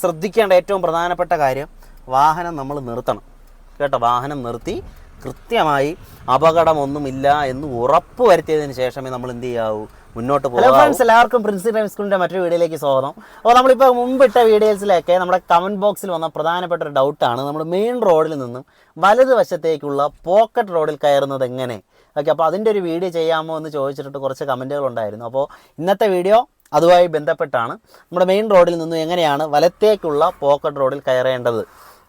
ശ്രദ്ധിക്കേണ്ട ഏറ്റവും പ്രധാനപ്പെട്ട കാര്യം വാഹനം നമ്മൾ നിർത്തണം. കേട്ടോ? വാഹനം നിർത്തി കൃത്യമായി അപകടമൊന്നുമില്ല എന്ന് ഉറപ്പ് വരുത്തിയതിന് ശേഷമേ നമ്മൾ എന്ത് ചെയ്യാവൂ? മുന്നോട്ട് ഹലോ ഫ്രണ്ട്സ് എല്ലാവർക്കും പ്രിൻസി ടൈം സ്കൂളിന്റെ മറ്റൊരു വീഡിയോയിലേക്ക് സ്വാഗതം. അപ്പോൾ നമ്മളിപ്പോൾ മുമ്പിട്ട വീഡിയോസിലൊക്കെ നമ്മുടെ കമന്റ് ബോക്സിൽ വന്ന പ്രധാനപ്പെട്ട ഒരു ഡൗട്ടാണ് നമ്മൾ മെയിൻ റോഡിൽ നിന്നും വലതുവശത്തേക്കുള്ള പോക്കറ്റ് റോഡിൽ കയറുന്നത് എങ്ങനെ? ഓക്കെ അപ്പോൾ അതിന്റെ ഒരു വീഡിയോ ചെയ്യാമോ എന്ന് ചോദിച്ചിട്ട് കുറച്ച് കമന്റുകൾ ഉണ്ടായിരുന്നു. അപ്പോൾ ഇന്നത്തെ വീഡിയോ അതുമായി ബന്ധപ്പെട്ടാണ് നമ്മുടെ മെയിൻ റോഡിൽ നിന്നും എങ്ങനെയാണ് വലത്തേക്കുള്ള പോക്കറ്റ് റോഡിൽ കയറേണ്ടത്.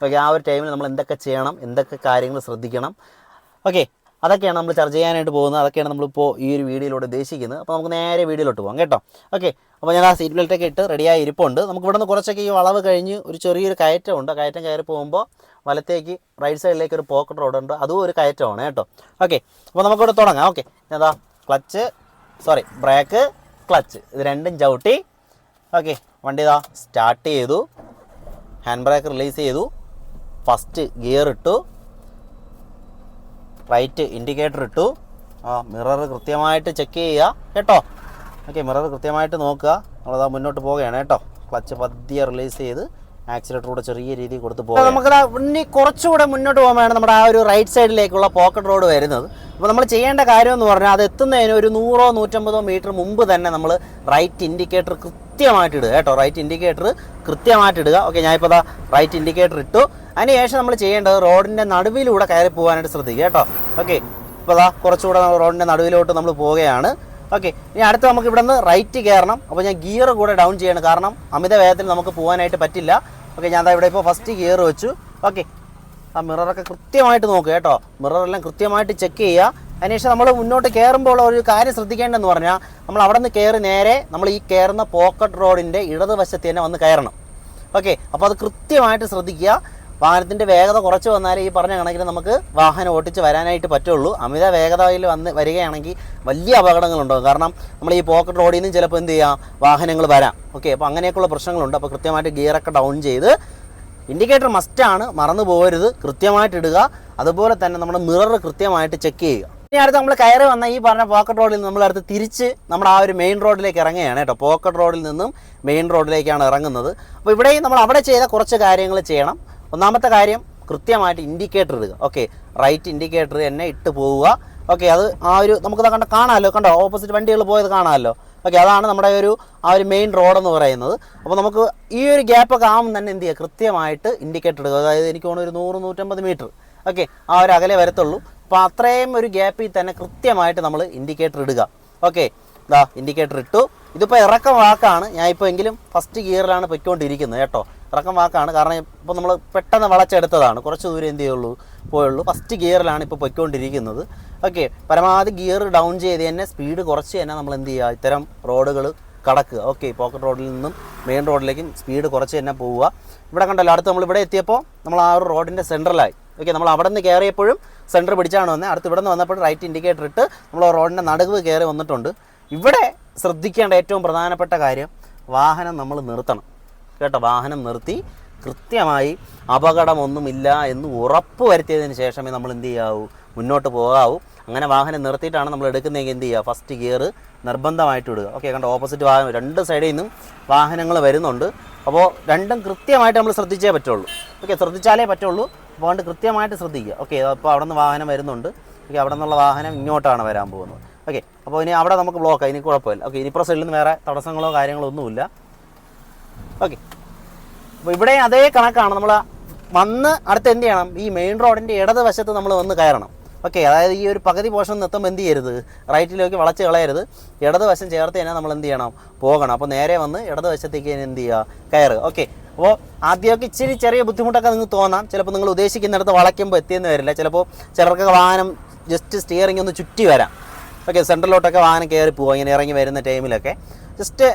ഓക്കെ ആ ഒരു ടൈമിൽ നമ്മൾ എന്തൊക്കെ ചെയ്യണം എന്തൊക്കെ കാര്യങ്ങൾ ശ്രദ്ധിക്കണം. ഓക്കെ അതൊക്കെയാണ് നമ്മൾ ചർച്ച ചെയ്യാനായിട്ട് പോകുന്നത്. അതൊക്കെയാണ് നമ്മളിപ്പോൾ ഈ ഒരു വീഡിയോയിലൂടെ ഉദ്ദേശിക്കുന്നത്. അപ്പോൾ നമുക്ക് നേരെ വീഡിയോയിലോട്ട് പോകാം കേട്ടോ. ഓക്കെ അപ്പോൾ ഞാൻ ആ സീറ്റ് ബെൽറ്റൊക്കെ ഇട്ട് റെഡിയായി ഇരിപ്പുണ്ട് നമുക്ക് ഇവിടെ നിന്ന് കുറച്ചൊക്കെ ഈ വളവ് കഴിഞ്ഞ് ഒരു ചെറിയൊരു കയറ്റമുണ്ട്. കയറ്റം കയറി പോകുമ്പോൾ വലത്തേക്ക് റൈറ്റ് സൈഡിലേക്ക് ഒരു പോക്കറ്റ് റോഡ് ഉണ്ട്. അതും ഒരു കയറ്റമാണ് കേട്ടോ. ഓക്കെ അപ്പോൾ നമുക്കിവിടെ തുടങ്ങാം. ഓക്കെ ഏതാ ക്ലച്ച് സോറി ബ്രേക്ക് ക്ലച്ച്. ഇത് രണ്ടും ചവിട്ടി. ഓക്കെ വണ്ടി ഇതാ സ്റ്റാർട്ട് ചെയ്തു. ഹാൻഡ് ബ്രേക്ക് റിലീസ് ചെയ്തു. ഫസ്റ്റ് ഗിയർ ഇട്ടു. റൈറ്റ് ഇൻഡിക്കേറ്റർ ഇട്ടു. ആ മിറർ കൃത്യമായിട്ട് ചെക്ക് ചെയ്യുക. കേട്ടോ? ഓക്കെ മിറർ കൃത്യമായിട്ട് നോക്കുക. നമ്മളതാ മുന്നോട്ട് പോവുകയാണ് കേട്ടോ. ക്ലച്ച് പതിയെ റിലീസ് ചെയ്ത് ആക്സിലേറ്റർ കൂടെ ചെറിയ രീതിയിൽ കൊടുത്ത് പോകാം നമുക്ക് ഇനി കുറച്ചുകൂടെ മുന്നോട്ട് പോകുമ്പോഴാണ് നമ്മുടെ ആ ഒരു റൈറ്റ് സൈഡിലേക്കുള്ള പോക്കറ്റ് റോഡ് വരുന്നത്. അപ്പോൾ നമ്മൾ ചെയ്യേണ്ട കാര്യം എന്ന് പറഞ്ഞാൽ അത് എത്തുന്നതിന് ഒരു നൂറോ നൂറ്റമ്പതോ മീറ്റർ മുമ്പ് തന്നെ നമ്മൾ റൈറ്റ് ഇൻഡിക്കേറ്റർ കൃത്യമായിട്ട് ഇടുക കേട്ടോ. റൈറ്റ് ഇൻഡിക്കേറ്റർ കൃത്യമായിട്ട് ഇടുക. ഓക്കെ ഞാനിപ്പോൾ അതാ റൈറ്റ് ഇൻഡിക്കേറ്റർ ഇട്ടു. അതിനുശേഷം നമ്മൾ ചെയ്യേണ്ടത് റോഡിന്റെ നടുവിലൂടെ കയറി പോകാനായിട്ട് ശ്രദ്ധിക്കുക കേട്ടോ. ഓക്കെ ഇപ്പോൾ അതാ കുറച്ചുകൂടെ റോഡിന്റെ നടുവിലോട്ട് നമ്മൾ പോവുകയാണ്. ഓക്കെ ഇനി അടുത്ത് നമുക്ക് ഇവിടെ നിന്ന് റൈറ്റ് കയറണം അപ്പോൾ ഞാൻ ഗിയർ കൂടെ ഡൗൺ ചെയ്യണം. കാരണം അമിത വേഗത്തിൽ നമുക്ക് പോകാനായിട്ട് പറ്റില്ല. ഓക്കെ ഞാൻ ഇവിടെ ഇപ്പോൾ ഫസ്റ്റ് ഗിയർ വെച്ചു. ഓക്കെ ആ മിററൊക്കെ കൃത്യമായിട്ട് നോക്കുക കേട്ടോ. മിററെല്ലാം കൃത്യമായിട്ട് ചെക്ക് ചെയ്യുക അതിനുശേഷം നമ്മൾ മുന്നോട്ട് കയറുമ്പോൾ ഒരു കാര്യം ശ്രദ്ധിക്കേണ്ടതെന്ന് പറഞ്ഞാൽ നമ്മൾ അവിടെ നിന്ന് കയറി നേരെ നമ്മൾ ഈ കയറുന്ന പോക്കറ്റ് റോഡിന്റെ ഇടതുവശത്ത് തന്നെ വന്ന് കയറണം. ഓക്കെ അപ്പോൾ അത് കൃത്യമായിട്ട് ശ്രദ്ധിക്കുക. വാഹനത്തിന്റെ വേഗത കുറച്ച് വന്നാലേ ഈ പറഞ്ഞ കണക്കിന് നമുക്ക് വാഹനം ഓട്ടിച്ച് വരാനായിട്ട് പറ്റുള്ളൂ. അമിത വേഗതയിൽ വന്ന് വരികയാണെങ്കിൽ വലിയ അപകടങ്ങളുണ്ടാകും കാരണം നമ്മൾ ഈ പോക്കറ്റ് റോഡിൽ നിന്നും ചിലപ്പോൾ എന്ത് ചെയ്യാം? വാഹനങ്ങൾ വരാം. ഓക്കെ അപ്പോൾ അങ്ങനെയൊക്കെയുള്ള പ്രശ്നങ്ങളുണ്ട്. അപ്പോൾ കൃത്യമായിട്ട് ഗിയറൊക്കെ ഡൗൺ ചെയ്ത് ഇൻഡിക്കേറ്റർ മസ്റ്റാണ് മറന്നു പോകരുത്. കൃത്യമായിട്ട് ഇടുക. അതുപോലെ തന്നെ നമ്മുടെ മിറർ കൃത്യമായിട്ട് ചെക്ക് ചെയ്യുക. ഇനി അടുത്ത് നമ്മൾ കയറി വന്ന ഈ പറഞ്ഞ പോക്കറ്റ് റോഡിൽ നിന്ന് നമ്മൾ അടുത്ത് തിരിച്ച് നമ്മുടെ ആ ഒരു മെയിൻ റോഡിലേക്ക് ഇറങ്ങുകയാണ് കേട്ടോ. പോക്കറ്റ് റോഡിൽ നിന്നും മെയിൻ റോഡിലേക്കാണ് ഇറങ്ങുന്നത്. അപ്പോൾ ഇവിടെയും നമ്മൾ അവിടെ ചെയ്ത കുറച്ച് കാര്യങ്ങൾ ചെയ്യണം. ഒന്നാമത്തെ കാര്യം കൃത്യമായിട്ട് ഇൻഡിക്കേറ്റർ ഇടുക. ഓക്കെ റൈറ്റ് ഇൻഡിക്കേറ്റർ തന്നെ ഇട്ട് പോവുക. ഓക്കെ അത് ആ ഒരു നമുക്കത് കണ്ട? കാണാമല്ലോ. കണ്ടോ? ഓപ്പോസിറ്റ് വണ്ടികൾ പോയത് കാണാമല്ലോ. ഓക്കെ അതാണ് നമ്മുടെ ഒരു ആ ഒരു മെയിൻ റോഡ് എന്ന് പറയുന്നത്. അപ്പോൾ നമുക്ക് ഈ ഒരു ഗ്യാപ്പൊക്കെ ആകുമ്പോൾ തന്നെ എന്ത് ചെയ്യുക? കൃത്യമായിട്ട് ഇൻഡിക്കേറ്റർ എടുക്കുക. അതായത് എനിക്ക് തോന്നുന്നു ഒരു നൂറ് നൂറ്റമ്പത് മീറ്റർ ഓക്കെ ആ ഒരു അകലെ വരത്തുള്ളൂ. അപ്പോൾ അത്രയും ഒരു ഗ്യാപ്പിൽ തന്നെ കൃത്യമായിട്ട് നമ്മൾ ഇൻഡിക്കേറ്റർ ഇടുക. ഓക്കെ ഇതാ ഇൻഡിക്കേറ്റർ ഇട്ടു. ഇതിപ്പോൾ ഇറക്കം വാക്കാണ്. ഞാൻ ഇപ്പോൾ എങ്കിലും ഫസ്റ്റ് ഗിയറിലാണ് പൊയ്ക്കൊണ്ടിരിക്കുന്നത് കേട്ടോ. ഇറക്കം വാക്കാണ്. കാരണം ഇപ്പോൾ നമ്മൾ പെട്ടെന്ന് വളച്ചെടുത്തതാണ്. കുറച്ച് ദൂരം എന്ത് ചെയ്യുള്ളൂ? പോയുള്ളൂ. ഫസ്റ്റ് ഗിയറിലാണ് ഇപ്പോൾ പൊയ്ക്കൊണ്ടിരിക്കുന്നത്. ഓക്കെ പരമാവധി ഗിയർ ഡൗൺ ചെയ്ത് തന്നെ സ്പീഡ് കുറച്ച് തന്നെ നമ്മൾ എന്ത് ചെയ്യുക? ഇത്തരം റോഡുകൾ കടക്കുക. ഓക്കെ പോക്കറ്റ് റോഡിൽ നിന്നും മെയിൻ റോഡിലേക്കും സ്പീഡ് കുറച്ച് തന്നെ പോവുക. ഇവിടെ കണ്ടല്ലോ അടുത്ത് നമ്മൾ ഇവിടെ എത്തിയപ്പോൾ നമ്മൾ ആ ഒരു റോഡിന്റെ സെൻട്രലായി ഓക്കെ നമ്മൾ അവിടെ നിന്ന് കയറിയപ്പോഴും സെന്റർ പിടിച്ചാണ് വന്നത്. അടുത്ത് ഇവിടെ നിന്ന് വന്നപ്പോൾ റൈറ്റ് ഇൻഡിക്കേറ്റർ ഇട്ട് നമ്മൾ റോഡിന്റെ നടുവ് കയറി വന്നിട്ടുണ്ട്. ഇവിടെ ശ്രദ്ധിക്കേണ്ട ഏറ്റവും പ്രധാനപ്പെട്ട കാര്യം വാഹനം നമ്മൾ നിർത്തണം. കേട്ടോ വാഹനം നിർത്തി കൃത്യമായി അപകടമൊന്നുമില്ല എന്ന് ഉറപ്പ് വരുത്തിയതിന് ശേഷമേ നമ്മൾ എന്ത് ചെയ്യാവൂ? മുന്നോട്ട് പോകാവൂ. അങ്ങനെ വാഹനം നിർത്തിയിട്ടാണ് നമ്മൾ എടുക്കുന്നതെങ്കിൽ എന്ത് ചെയ്യുക? ഫസ്റ്റ് ഗിയർ നിർബന്ധമായിട്ട് ഇടുക. ഓക്കെ കണ്ടോ? ഓപ്പോസിറ്റ് വാഹനം രണ്ട് സൈഡിൽ നിന്നും വാഹനങ്ങൾ വരുന്നുണ്ട്. അപ്പോൾ രണ്ടും കൃത്യമായിട്ട് നമ്മൾ ശ്രദ്ധിച്ചേ പറ്റുള്ളൂ. ഓക്കെ ശ്രദ്ധിച്ചാലേ പറ്റുള്ളൂ. അപ്പോൾ അതുകൊണ്ട് കൃത്യമായിട്ട് ശ്രദ്ധിക്കുക. ഓക്കെ അപ്പോൾ അവിടെ നിന്ന് വാഹനം വരുന്നുണ്ട്. ഓക്കെ അവിടെ നിന്നുള്ള വാഹനം ഇങ്ങോട്ടാണ് വരാൻ പോകുന്നത്. ഓക്കെ അപ്പോൾ ഇനി അവിടെ നമുക്ക് ബ്ലോക്ക് ഇനി കുഴപ്പമില്ല. ഓക്കെ ഇനിയിപ്പോൾ സൈഡിൽ നിന്ന് വേറെ തടസ്സങ്ങളോ കാര്യങ്ങളോ ഒന്നുമില്ല. ഓക്കെ അപ്പോൾ ഇവിടെ അതേ കണക്കാണ്. നമ്മൾ വന്ന് അടുത്ത് എന്ത് ചെയ്യണം? ഈ മെയിൻ റോഡിന്റെ ഇടതുവശത്ത് നമ്മൾ വന്ന് കയറണം. ഓക്കെ അതായത് ഈ ഒരു പകുതി പോർഷൻ നിർത്തുമ്പോൾ എന്ത് ചെയ്യരുത്? റൈറ്റിലേക്ക് വളച്ച് കളയരുത്. ഇടതുവശം ചേർത്ത് തന്നെ നമ്മൾ എന്ത് ചെയ്യണം? പോകണം. അപ്പോൾ നേരെ വന്ന് ഇടതുവശത്തേക്ക് എന്ത് ചെയ്യുക? കയറുക ഓക്കെ. അപ്പോൾ ആദ്യമൊക്കെ ഇച്ചിരി ചെറിയ ബുദ്ധിമുട്ടൊക്കെ നിങ്ങൾക്ക് തോന്നാം. ചിലപ്പോൾ നിങ്ങൾ ഉദ്ദേശിക്കുന്നിടത്ത് വളയ്ക്കുമ്പോൾ എത്തിയെന്ന് വരില്ല. ചിലപ്പോൾ ചിലർക്ക് വാഹനം ജസ്റ്റ് സ്റ്റിയറിംഗ് ഒന്ന് ചുറ്റി വരാം. ഓക്കെ സെൻട്രലിലോട്ടൊക്കെ വാഹനം കയറി പോകും ഇങ്ങനെ ഇറങ്ങി വരുന്ന ടൈമിലൊക്കെ ജസ്റ്റ്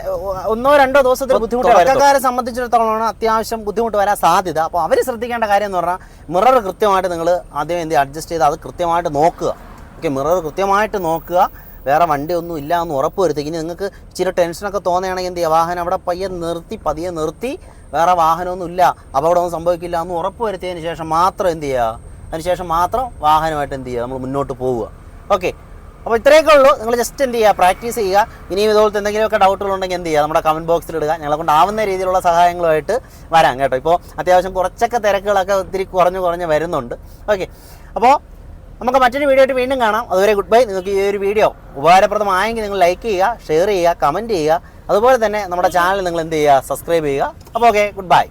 ഒന്നോ രണ്ടോ ദിവസത്തിൽ ബുദ്ധിമുട്ട് തുടക്കക്കാരെ സംബന്ധിച്ചിടത്തോളമാണ് അത്യാവശ്യം ബുദ്ധിമുട്ട് വരാൻ സാധ്യത. അപ്പോൾ അവർ ശ്രദ്ധിക്കേണ്ട കാര്യം എന്ന് പറഞ്ഞാൽ മിറർ കൃത്യമായിട്ട് നിങ്ങൾ ആദ്യം എന്ത് അഡ്ജസ്റ്റ് ചെയ്ത് അത് കൃത്യമായിട്ട് നോക്കുക. ഓക്കെ മിറർ കൃത്യമായിട്ട് നോക്കുക. വേറെ വണ്ടി ഒന്നും ഇല്ല എന്ന് ഉറപ്പ് വരുത്തുക. ഇനി നിങ്ങൾക്ക് ഇച്ചിരി ടെൻഷനൊക്കെ തോന്നുകയാണെങ്കിൽ എന്ത് ചെയ്യുക വാഹനം അവിടെ പയ്യെ നിർത്തി പതിയെ നിർത്തി വേറെ വാഹനമൊന്നും ഇല്ല. അപകടമൊന്നും സംഭവിക്കില്ല എന്ന് ഉറപ്പ് വരുത്തിയതിന് ശേഷം മാത്രം എന്ത് ചെയ്യുക? അതിനുശേഷം മാത്രം വാഹനമായിട്ട് എന്ത് ചെയ്യുക? നമ്മൾ മുന്നോട്ട് പോവുക. ഓക്കെ അപ്പോൾ ഇത്രയൊക്കെ ഉള്ളൂ. നിങ്ങൾ ജസ്റ്റ് എന്ത് ചെയ്യുക? പ്രാക്ടീസ് ചെയ്യുക. ഇനിയും ഇതുപോലത്തെ എന്തെങ്കിലുമൊക്കെ ഡൗട്ടുകൾ ഉണ്ടെങ്കിൽ എന്ത് ചെയ്യുക? നമ്മുടെ കമന്റ് ബോക്സിൽ ഇടുക. ഞങ്ങളെ കൊണ്ടാവുന്ന രീതിയിലുള്ള സഹായങ്ങളുമായിട്ട് വരാം കേട്ടോ. ഇപ്പോൾ അത്യാവശ്യം കുറച്ചൊക്കെ തിരക്കുകളൊക്കെ ഒത്തിരി കുറഞ്ഞു കുറഞ്ഞ് വരുന്നുണ്ട്. ഓക്കെ അപ്പോൾ നമുക്ക് മറ്റൊരു വീഡിയോ ആയിട്ട് വീണ്ടും കാണാം. അതുവരെ ഗുഡ് ബൈ നിങ്ങൾക്ക് ഈ ഒരു വീഡിയോ ഉപകാരപ്രദമായെങ്കിൽ നിങ്ങൾ ലൈക്ക് ചെയ്യുക ഷെയർ ചെയ്യുക കമന്റ് ചെയ്യുക. അതുപോലെ തന്നെ നമ്മുടെ ചാനൽ നിങ്ങൾ എന്ത് ചെയ്യുക? സബ്സ്ക്രൈബ് ചെയ്യുക. അപ്പോൾ ഓക്കെ ഗുഡ് ബൈ